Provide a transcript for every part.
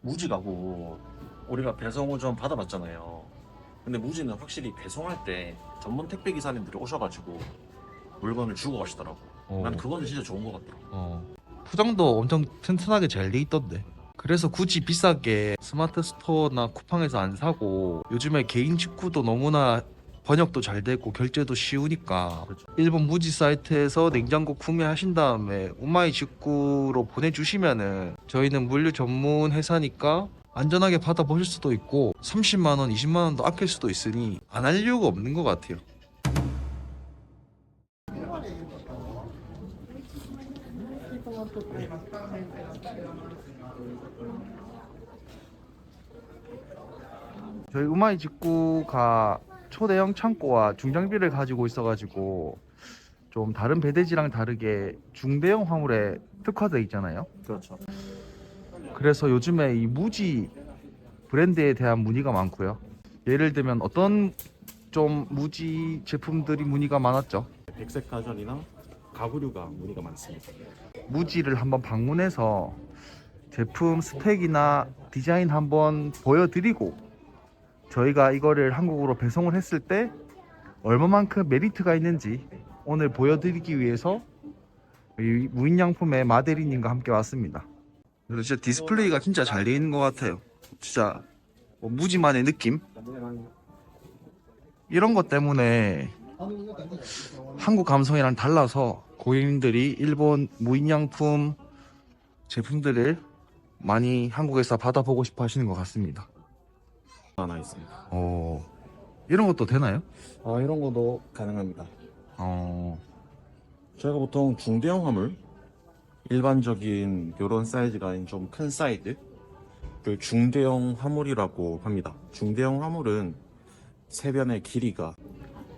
무지 가고 우리가 배송 좀 받아봤잖아요. 근데 무지는 확실히 배송할 때 전문 택배 기사님들이 오셔가지고 물건을 주고 가시더라고. 어. 난 그거는 진짜 좋은 것 같더라고. 어. 포장도 엄청 튼튼하게 잘 돼 있던데. 그래서 굳이 비싸게 스마트 스토어나 쿠팡에서 안 사고 요즘에 개인 직구도 너무나 번역도 잘 되고 결제도 쉬우니까 그렇죠. 일본 무지 사이트에서 냉장고 구매하신 다음에 오마이 직구로 보내주시면은 저희는 물류 전문 회사니까 안전하게 받아보실 수도 있고 30만 원, 20만 원도 아낄 수도 있으니 안 할 이유가 없는 것 같아요. 저희 우마이 직구가 초대형 창고와 중장비를 가지고 있어가지고 좀 다른 배대지랑 다르게 중대형 화물에 특화되어 있잖아요. 그렇죠. 그래서 요즘에 이 무지 브랜드에 대한 문의가 많고요. 예를 들면 어떤 좀 무지 제품들이 문의가 많았죠. 백색 가전이나 가구류가 문의가 많습니다. 무지를 한번 방문해서 제품 스펙이나 디자인 한번 보여드리고 저희가 이거를 한국으로 배송을 했을 때 얼마만큼 메리트가 있는지 오늘 보여드리기 위해서 이 무인양품의 마대리님과 함께 왔습니다. 그리고 진짜 디스플레이가 진짜 잘 되어 있는 것 같아요. 진짜 뭐 무지만의 느낌? 이런 것 때문에 한국 감성이랑 달라서 고객님들이 일본 무인양품 제품들을 많이 한국에서 받아보고 싶어 하시는 것 같습니다. 하나 있습니다. 어, 이런 것도 되나요? 아 이런 것도 가능합니다. 어, 저희가 보통 중대형 화물 일반적인 이런 사이즈가 아닌 좀 큰 사이즈 그 중대형 화물이라고 합니다. 중대형 화물은 세변의 길이가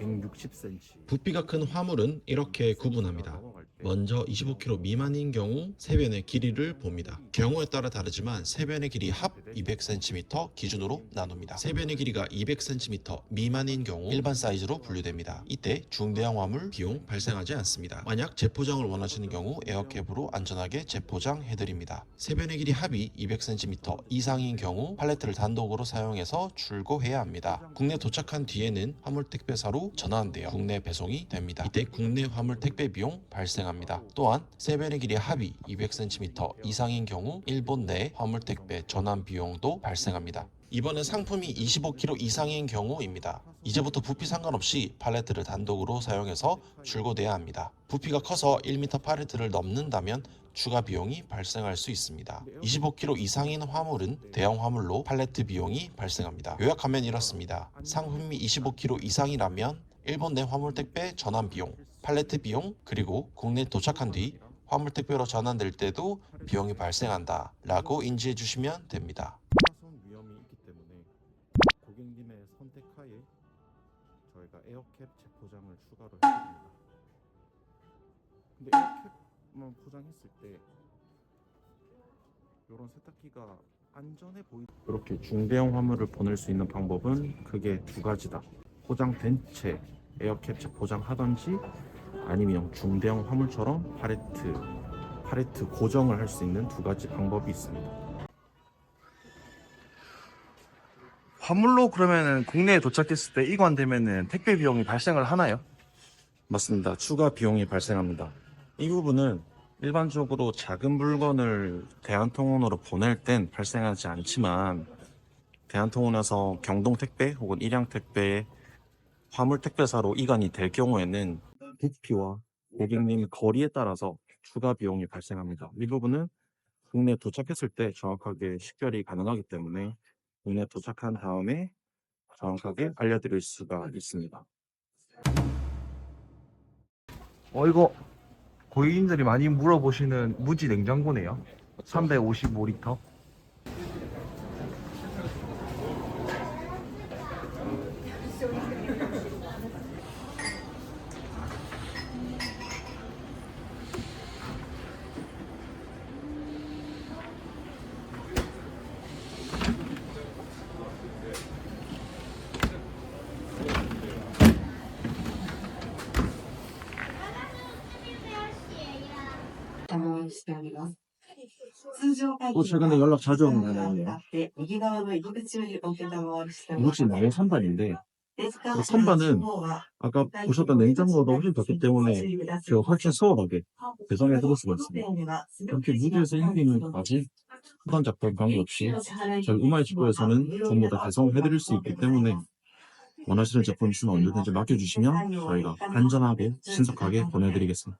160cm. 부피가 큰 화물은 이렇게 구분합니다. 먼저 25kg 미만인 경우 세변의 길이를 봅니다. 경우에 따라 다르지만 세변의 길이 합 200cm 기준으로 나눕니다. 세변의 길이가 200cm 미만인 경우 일반 사이즈로 분류됩니다. 이때 중대형 화물 비용 발생하지 않습니다. 만약 재포장을 원하시는 경우 에어캡으로 안전하게 재포장해 드립니다. 세변의 길이 합이 200cm 이상인 경우 팔레트를 단독으로 사용해서 출고해야 합니다. 국내 도착한 뒤에는 화물 택배사로 전환되어 국내 배송이 됩니다. 이때 국내 화물 택배 비용 발생합니다. 또한 세변의 길이 합이 200cm 이상인 경우 일본 내 화물 택배 전환 비용도 발생합니다. 이번엔 상품이 25kg 이상인 경우입니다. 이제부터 부피 상관없이 팔레트를 단독으로 사용해서 출고돼야 합니다. 부피가 커서 1m 팔레트를 넘는다면 추가 비용이 발생할 수 있습니다. 25kg 이상인 화물은 대형 화물로 팔레트 비용이 발생합니다. 요약하면 이렇습니다. 상품이 25kg 이상이라면 일본 내 화물 택배 전환 비용, 팔레트 비용, 그리고 국내 도착한 뒤 화물 택배로 전환될 때도 비용이 발생한다 라고 인지해 주시면 됩니다. 파손 위험이 있기 때문에 고객님의 선택하에 저희가 에어캡 재포장을 추가로 해드립니다. 근데 에어캡만 포장했을 때 이런 세탁기가 안전해 보이. 이렇게 중대형 화물을 보낼 수 있는 방법은 크게 두 가지다. 포장된 채 에어캡 재포장하던지 아니면 중대형 화물처럼 팔레트 팔레트 고정을 할 수 있는 두 가지 방법이 있습니다. 화물로 그러면은 국내에 도착했을 때 이관되면은 택배 비용이 발생을 하나요? 맞습니다. 추가 비용이 발생합니다. 이 부분은 일반적으로 작은 물건을 대한통운으로 보낼 땐 발생하지 않지만 대한통운에서 경동 택배 혹은 일양 택배 화물 택배사로 이관이 될 경우에는 부피와 고객님 거리에 따라서 추가 비용이 발생합니다. 이 부분은 국내 도착했을 때 정확하게 식별이 가능하기 때문에 국내 도착한 다음에 정확하게 알려드릴 수가 있습니다. 어, 이거 고객님들이 많이 물어보시는 무지 냉장고네요. 355리터. 담당しております。 또 최근에 연락 자주 오는 분이에요. 혹시 나의 선반인데 선반은 아까 보셨던 냉장고보다 훨씬 덥기 때문에 제가 훨씬 수월하게 배송해 드릴 수가 있습니다. 이렇게 무리해서 힘기는까지 부담 잡던 관계없이 저희 우마이 직구에서는 전부 다 배송해 드릴 수 있기 때문에 원하시는 제품 있으면 언제든지 맡겨주시면 저희가 안전하게 신속하게 보내드리겠습니다.